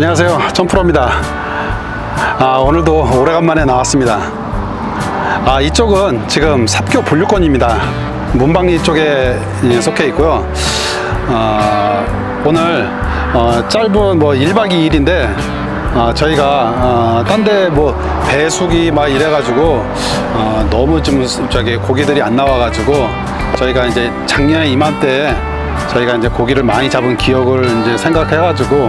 안녕하세요. 점프로입니다. 아, 오늘도 오래간만에 나왔습니다. 아, 이쪽은 지금 삽교 본류권입니다. 문방리 쪽에 예, 속해 있고요. 어, 오늘 어, 짧은 뭐 1박 2일인데 어, 저희가 어, 딴데 뭐 배수기 막 이래가지고 어, 너무 좀 저기 고기들이 안 나와가지고 저희가 이제 작년에 이맘때 저희가 이제 고기를 많이 잡은 기억을 이제 생각해가지고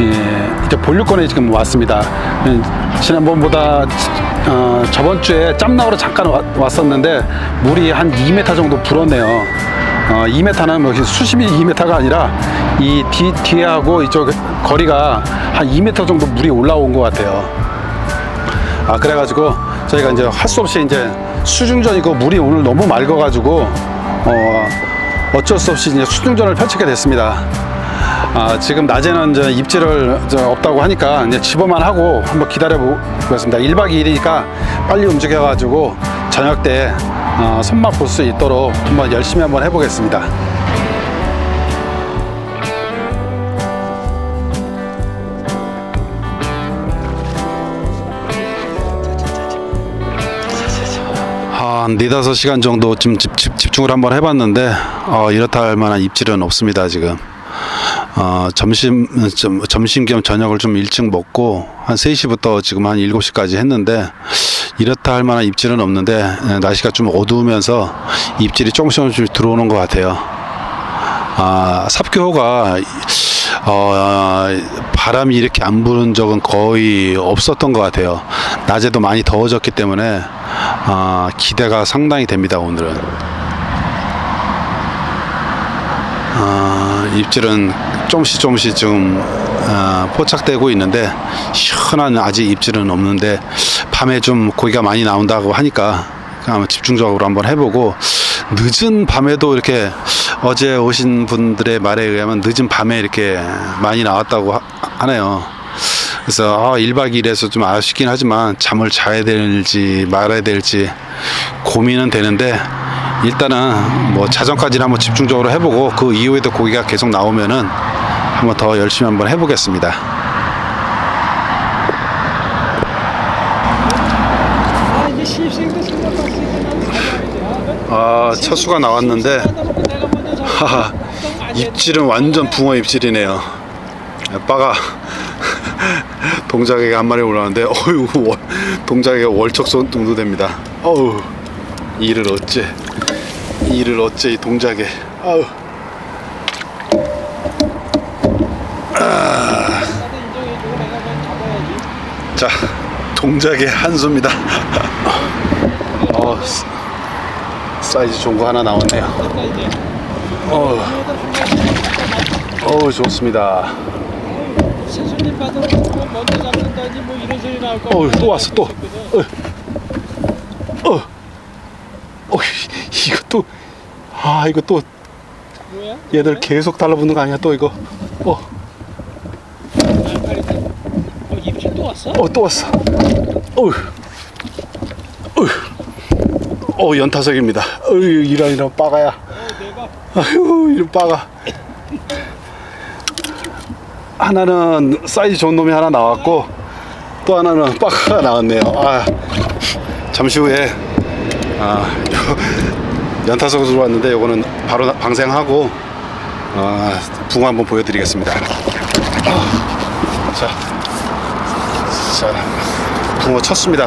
예, 이제 본류권에 지금 왔습니다. 예, 지난번보다 어, 저번 주에 짬나오러 잠깐 와- 왔었는데 물이 한 2m 정도 불었네요. 어, 2m는 뭐 수심이 2m가 아니라 이 뒤, 뒤하고 이쪽 거리가 한 2m 정도 물이 올라온 것 같아요. 아 그래가지고 저희가 이제 할 수 없이 이제 수중전이고 물이 오늘 너무 맑아가지고 어 어쩔 수 없이 이제 수중전을 펼치게 됐습니다. 아 지금 낮에는 이제 입질을 저 없다고 하니까 이제 집어만 하고 한번 기다려 보겠습니다. 1박 2일이니까 빨리 움직여 가지고 저녁 때 어, 손맛 볼 수 있도록 한번 열심히 한번 해보겠습니다. 한 네다섯 시간 정도 좀 집, 집, 집중을 한번 해봤는데 어, 이렇다 할 만한 입질은 없습니다 지금 어, 점심 점, 점심 겸 저녁을 좀 일찍 먹고 한 3시부터 지금 한 7시까지 했는데 이렇다 할 만한 입질은 없는데 에, 날씨가 좀 어두우면서 입질이 조금씩 조금씩 들어오는 것 같아요 아, 삽교호가 어, 바람이 이렇게 안 부는 적은 거의 없었던 것 같아요. 낮에도 많이 더워졌기 때문에 아, 기대가 상당히 됩니다. 오늘은 아, 입질은 조금씩 조금씩 지금 아, 포착되고 있는데 시원한 아직 입질은 없는데 밤에 좀 고기가 많이 나온다고 하니까 한번 집중적으로 한번 해보고 늦은 밤에도 이렇게 어제 오신 분들의 말에 의하면 늦은 밤에 이렇게 많이 나왔다고 하, 하네요. 그래서 아, 1박 2일에서 좀 아쉽긴 하지만 잠을 자야 될지 말아야 될지 고민은 되는데 일단은 뭐 자정까지는 한번 집중적으로 해보고 그 이후에도 고기가 계속 나오면은 한번 더 열심히 한번 해보겠습니다. 아 첫 수가 나왔는데 하하, 입질은 완전 붕어 입질이네요. 아빠가 동작에가 한 마리 올라왔는데 어유 동작에가 월척 정도 됩니다. 어우 이를 어째 이를 어째 이 동작에 아우 잡아야지 자 동작의 한수입니다. 어 사- 사이즈 좋은 거 하나 나왔네요. 어우 어우 좋습니다. 신수님 받으러 뭐 먼저 잡는다지 뭐 이런 소리 나올 거 어우, 또 왔어, 또. 어. 어, 어, 이거 또, 아, 이거 또 뭐야? 얘들 계속 달라붙는 거 아니야? 또 이거, 어, 날파리 어 입질 또 왔어? 어, 또 왔어. 어우, 어, 연타석입니다. 어휴, 이런 이런 빠가야. 어 내가 아휴, 이런 빠가. 하나는 사이즈 좋은 놈이 하나 나왔고 또 하나는 빠가가 나왔네요. 아, 잠시 후에 아, 요 연타석으로 들어왔는데 요거는 바로 나- 방생하고 아, 붕어 한번 보여드리겠습니다. 아, 자, 자, 붕어 쳤습니다.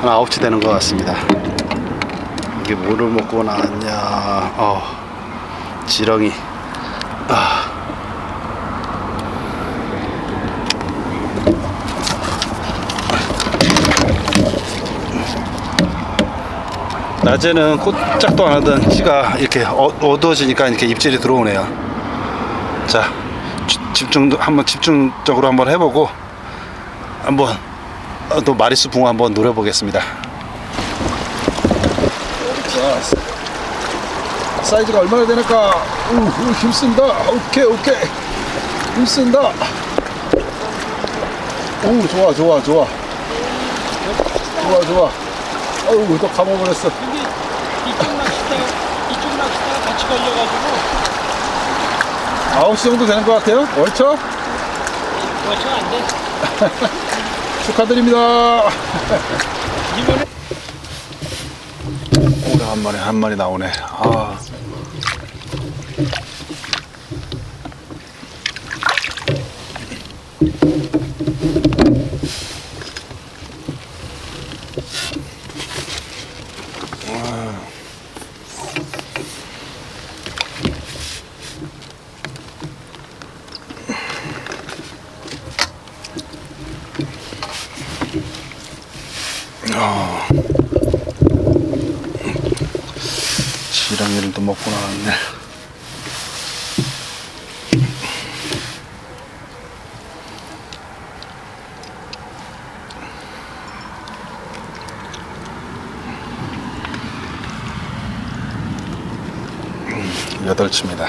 한 아홉치 되는 것 같습니다. 이게 뭐를 먹고 나왔냐? 어, 지렁이. 아. 낮에는 꼼짝도 안 하던 찌가 이렇게 어, 어두워지니까 이렇게 입질이 들어오네요. 자, 지- 집중 한번 집중적으로 한번 해보고 한번 어, 또 마리수 붕어 한번 노려보겠습니다. 자, 사이즈가 얼마나 되니까 우, 우, 힘씁니다. 오케이 오케이 힘쓴다. 오, 좋아, 좋아, 좋아. 좋아, 좋아. 어우, 또 감아버렸어. 근데 이쪽 낚싯대 이쪽 낚싯대가 같이 걸려가지고 9시 정도 되는 것 같아요. 월초? 그렇죠 안돼 축하드립니다. 이번에 오래간만에 한 마리 나오네. 아. 8치입니다.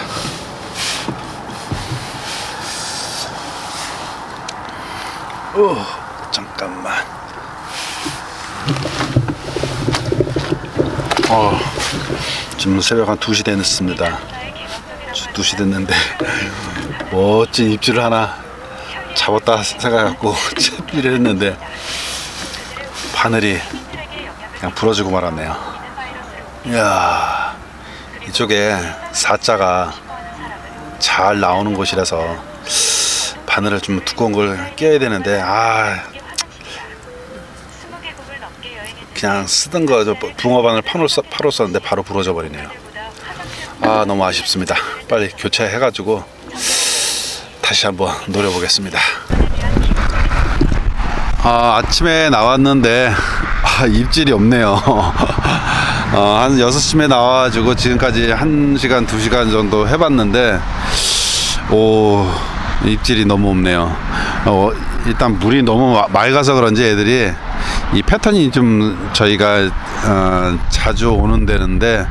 오, 잠깐만. 어, 지금 새벽 한 2시 됐습니다. 2시 됐는데, 멋진 입질을 하나 잡았다 생각하고 채비를 했는데, 바늘이 그냥 부러지고 말았네요. 이야. 이쪽에 사자가 잘 나오는 곳이라서 바늘을 좀 두꺼운 걸 껴야 되는데 아 그냥 쓰던 거 저 붕어 바늘 파로 썼는데 바로 부러져 버리네요. 아 너무 아쉽습니다. 빨리 교체해 가지고 다시 한번 노려보겠습니다. 아, 아침에 나왔는데 아, 입질이 없네요. 어, 한 6시쯤에 나와가지고 지금까지 1시간, 2시간 정도 해봤는데 오 입질이 너무 없네요. 어, 일단 물이 너무 마- 맑아서 그런지 애들이 이 패턴이 좀 저희가 어, 자주 오는 데는데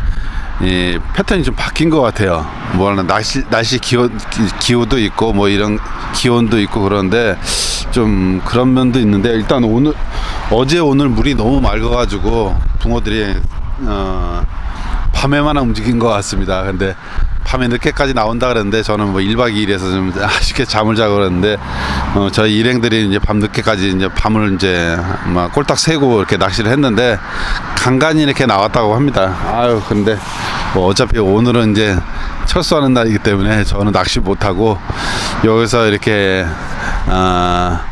이 패턴이 좀 바뀐 것 같아요. 뭐 하나 날씨 날씨 기온 기- 기후도 있고 뭐 이런 기온도 있고 그런데 좀 그런 면도 있는데 일단 오늘 어제 오늘 물이 너무 맑아가지고 붕어들이 어, 밤에만 움직인 것 같습니다. 근데 밤에 늦게까지 나온다 그랬는데 저는 뭐 1박 2일에서 좀 아쉽게 잠을 자고 그랬는데 어, 저희 일행들이 이제 밤 늦게까지 이제 밤을 이제 막 꼴딱 새고 이렇게 낚시를 했는데 간간히 이렇게 나왔다고 합니다. 아유 근데 뭐 어차피 오늘은 이제 철수하는 날이기 때문에 저는 낚시 못 하고 여기서 이렇게 아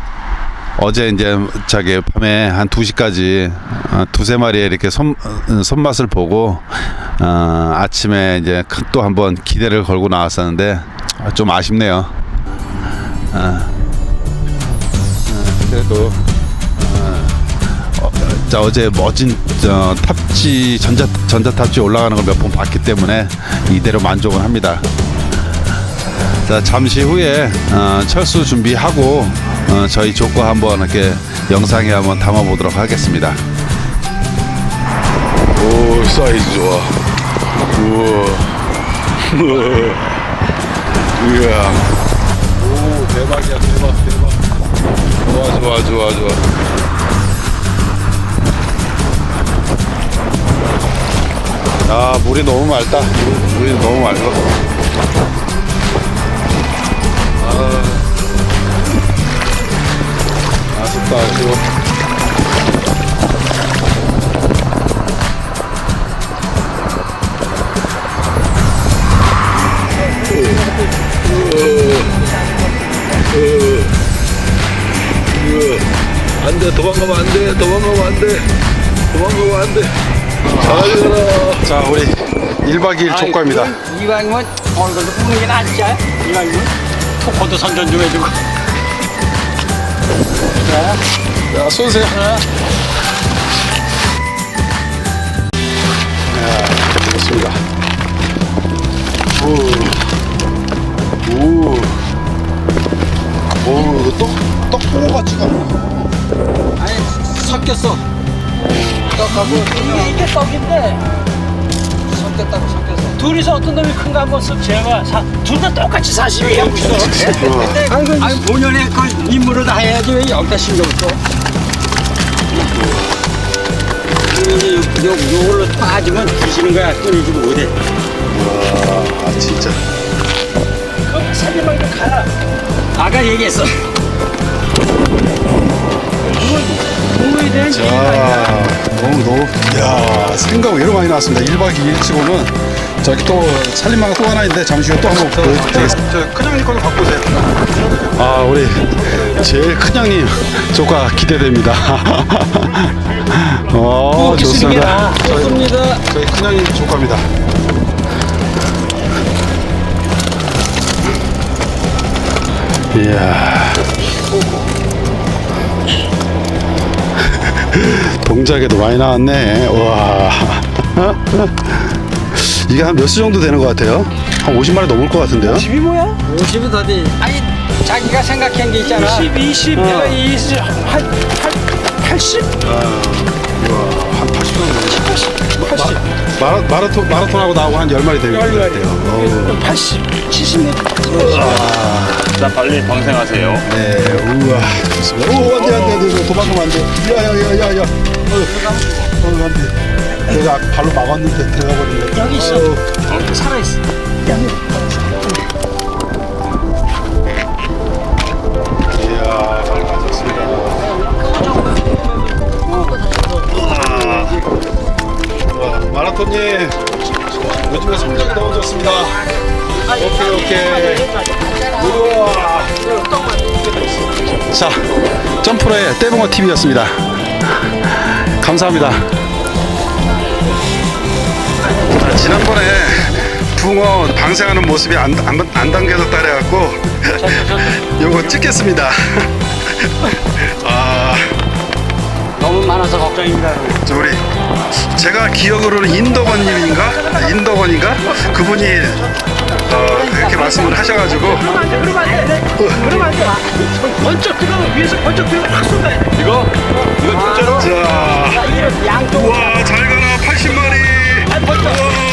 어제 이제 저기 밤에 한 2시까지 어, 두세 마리의 이렇게 손, 어, 손맛을 보고 어, 아침에 이제 또 한번 기대를 걸고 나왔었는데 아, 좀 아쉽네요. 어, 어, 그래도 어, 어, 자 어제 멋진 저, 탑지 전자 전자 탑지 올라가는 걸 몇 번 봤기 때문에 이대로 만족을 합니다. 자 잠시 후에 어, 철수 준비하고 어, 저희 조거 한번 이렇게 영상에 한번 담아 보도록 하겠습니다. 오 사이즈 좋아. 우와. 이야. 오 대박이야 대박 대박. 좋아 좋아 좋아 좋아. 아 물이 너무 맑다. 물이 너무 맑아. 도망가면 안 돼 도망가면 안 돼 도망가면 안 돼. 잘 가라 자 우리 1박 2일 조과입니다. 이왕이면 얼굴도 뽑는 게 낫지 않아? 이왕이면 포코도 선전 좀 해주고. 자 쏘세요. 야 좋습니다 오 오. 오, 이거 떡, 떡 보고 같지가 않아. 아니 섞였어 떡하고 이게 떡인데 섞였다고 섞였어 둘이서 어떤 놈이 큰 거 한번 쓱 재봐. 둘다 똑같이 40이 하고 있어. 아이고, 아니 본연의 그 임무를 다 해야지 왜 여기다 신경 써? 요, 요, 요걸로 빠지면 뒤지는 거야 끊어지고 못해 아 진짜. 그럼 살림만 좀 가라. 아까 얘기했어 자, 너무 너무 야 생각 이렇게 많이 나왔습니다. 1박 2일 치고는 저기 또 살림마가 또 하나 있는데 잠시 후에 또 한번 보여드리겠습니다. 저 큰형님 거좀 갖고 오세요. 아 우리 제일 큰형님 조가 기대됩니다. 어 좋습니다. 좋습니다 저희 큰형님 조카입니다. 이야. 동작에도 많이 나왔네. 와. 이게 한 몇 수 정도 되는 것 같아요? 한 50마리 넘을 것 같은데요? 집이 뭐야? 50이 더디 아니 자기가 생각한 게 있잖아 20, 20, 내가 20, 한, 한 80? 한80 정도. 80, 80. 마라, 마라톤, 마라톤하고 나하고 한 10마리 되는 것 같아요. 어우. 80, 70. 자 빨리 방생하세요. 네, 우와. 좋습니다. 오, 안 돼, 안 돼, 안 돼. 도망가면 안 돼. 야, 야, 야, 야, 야. 어, 어, 안 돼. 내가 발로 막았는데 들어가 버린다. 여기 있어. 아유. 살아있어. 이야, 마라톤님, 요즘에 성적이 너무 좋습니다. 오케이, 오케이. 우와. 자, 점프로의 떼붕어 TV였습니다. 감사합니다. 자, 지난번에 붕어 방생하는 모습이 안, 안, 안 당겨졌다 그래갖고 요거 찍겠습니다. 아, 너무 많아서 걱정입니다 저 우리 제가 기억으로는 인덕원님인가? 인덕원인가? 그분이 어, 이렇게 말씀을 하셔가지고. 그러면 안돼 번쩍 들어가면 위에서 번쩍 들어가면 쏜다. 이거? 이거 진짜로? 자 우와 잘 가라 80마리. 아, 우와.